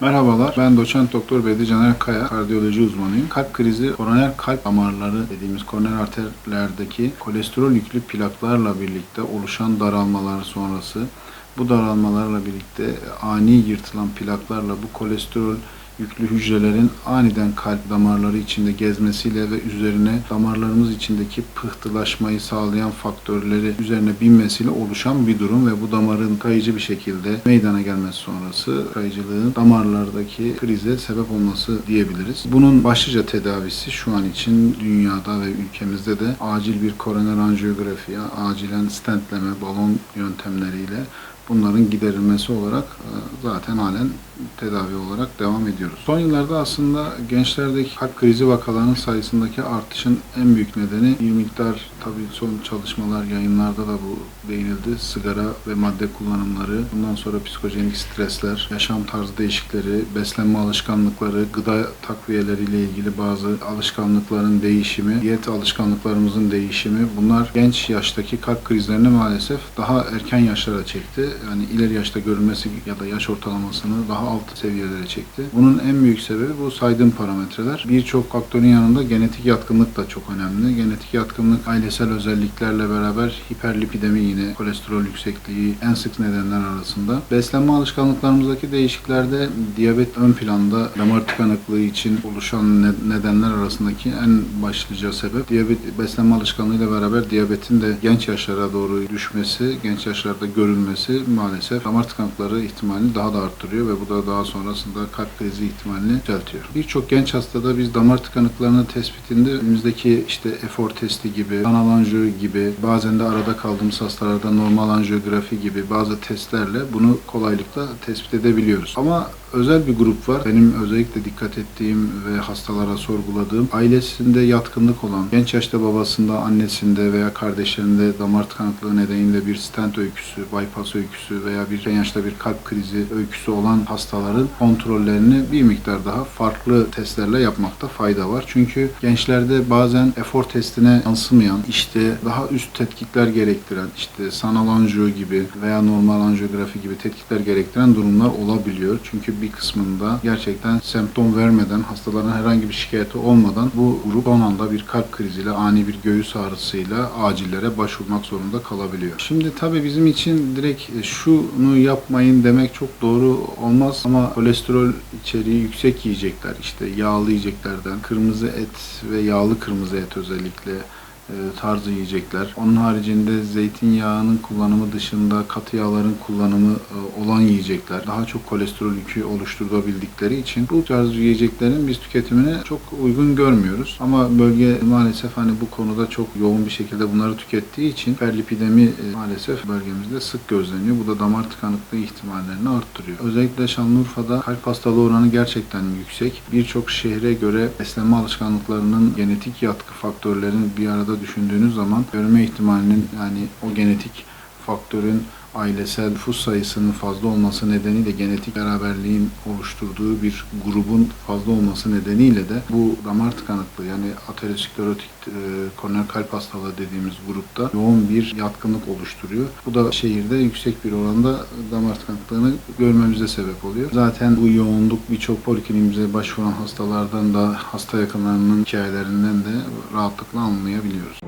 Merhabalar, ben doçent doktor Bedi Caner Kaya, kardiyoloji uzmanıyım. Kalp krizi, koroner kalp damarları dediğimiz koroner arterlerdeki kolesterol yüklü plaklarla birlikte oluşan daralmalar sonrası, bu daralmalarla birlikte ani yırtılan plaklarla bu kolesterol yüklü hücrelerin aniden kalp damarları içinde gezmesiyle ve üzerine damarlarımız içindeki pıhtılaşmayı sağlayan faktörleri üzerine binmesiyle oluşan bir durum ve bu damarın kayıcı bir şekilde meydana gelmesi sonrası kayıcılığın damarlardaki krize sebep olması diyebiliriz. Bunun başlıca tedavisi şu an için dünyada ve ülkemizde de acil bir koroner anjiyografi, acilen stentleme, balon yöntemleriyle bunların giderilmesi olarak e, zaten halen tedavi olarak devam ediyoruz. Son yıllarda aslında gençlerdeki kalp krizi vakalarının sayısındaki artışın en büyük nedeni bir miktar tabii son çalışmalar yayınlarda da bu değinildi. Sigara ve madde kullanımları, bundan sonra psikojenik stresler, yaşam tarzı değişikleri, beslenme alışkanlıkları, gıda takviyeleriyle ilgili bazı alışkanlıkların değişimi, diyet alışkanlıklarımızın değişimi bunlar genç yaştaki kalp krizlerini maalesef daha erken yaşlara çekti. Yani ileri yaşta görülmesi ya da yaş ortalamasını daha alt seviyelere çekti. Bunun en büyük sebebi bu saydığım parametreler. Birçok faktörün yanında genetik yatkınlık da çok önemli. Genetik yatkınlık ailesel özelliklerle beraber hiperlipidemi yine kolesterol yüksekliği en sık nedenler arasında. Beslenme alışkanlıklarımızdaki değişiklerde diyabet ön planda damar tıkanıklığı için oluşan ne- nedenler arasındaki en başlıca sebep diyabet beslenme alışkanlığıyla beraber diyabetin de genç yaşlara doğru düşmesi, genç yaşlarda görülmesi maalesef damar tıkanıkları ihtimalini daha da arttırıyor ve bu da daha sonrasında kalp krizi ihtimalini yükseltiyor. Birçok genç hastada biz damar tıkanıklarının tespitinde elimizdeki işte efor testi gibi, kanal gibi, bazen de arada kaldığımız hastalarda normal anjiyografi gibi bazı testlerle bunu kolaylıkla tespit edebiliyoruz. Ama özel bir grup var. Benim özellikle dikkat ettiğim ve hastalara sorguladığım ailesinde yatkınlık olan, genç yaşta babasında, annesinde veya kardeşlerinde damar tıkanıklığı nedeniyle bir stent öyküsü, bypass öyküsü veya bir yaşta bir kalp krizi öyküsü olan hastaların kontrollerini bir miktar daha farklı testlerle yapmakta fayda var. Çünkü gençlerde bazen efor testine yansımayan, işte daha üst tetkikler gerektiren, işte sanal anjiyo gibi veya normal anjiyografi gibi tetkikler gerektiren durumlar olabiliyor. Çünkü bir kısmında gerçekten semptom vermeden, hastaların herhangi bir şikayeti olmadan bu grup son anda bir kalp kriziyle, ani bir göğüs ağrısıyla acillere başvurmak zorunda kalabiliyor. Şimdi tabii bizim için direkt e, şunu yapmayın demek çok doğru olmaz ama kolesterol içeriği yüksek yiyecekler, işte yağlı yiyeceklerden, kırmızı et ve yağlı kırmızı et özellikle tarzı yiyecekler. Onun haricinde zeytinyağının kullanımı dışında katı yağların kullanımı e, olan yiyecekler daha çok kolesterol yükü oluşturabildikleri için bu tarz yiyeceklerin biz tüketimine çok uygun görmüyoruz. Ama bölge maalesef hani bu konuda çok yoğun bir şekilde bunları tükettiği için hiperlipidemi e, maalesef bölgemizde sık gözleniyor. Bu da damar tıkanıklığı ihtimallerini arttırıyor. Özellikle Şanlıurfa'da kalp hastalığı oranı gerçekten yüksek. Birçok şehre göre beslenme alışkanlıklarının genetik yatkı faktörlerin bir arada düşündüğünüz zaman görme ihtimalinin yani o genetik faktörün ailesel nüfus sayısının fazla olması nedeniyle genetik beraberliğin oluşturduğu bir grubun fazla olması nedeniyle de bu damar tıkanıklığı yani aterosklerotik e, koroner kalp hastalığı dediğimiz grupta yoğun bir yatkınlık oluşturuyor. Bu da şehirde yüksek bir oranda damar tıkanıklığını görmemize sebep oluyor. Zaten bu yoğunluk birçok polikliniğimize başvuran hastalardan da hasta yakınlarının hikayelerinden de rahatlıkla anlayabiliyoruz.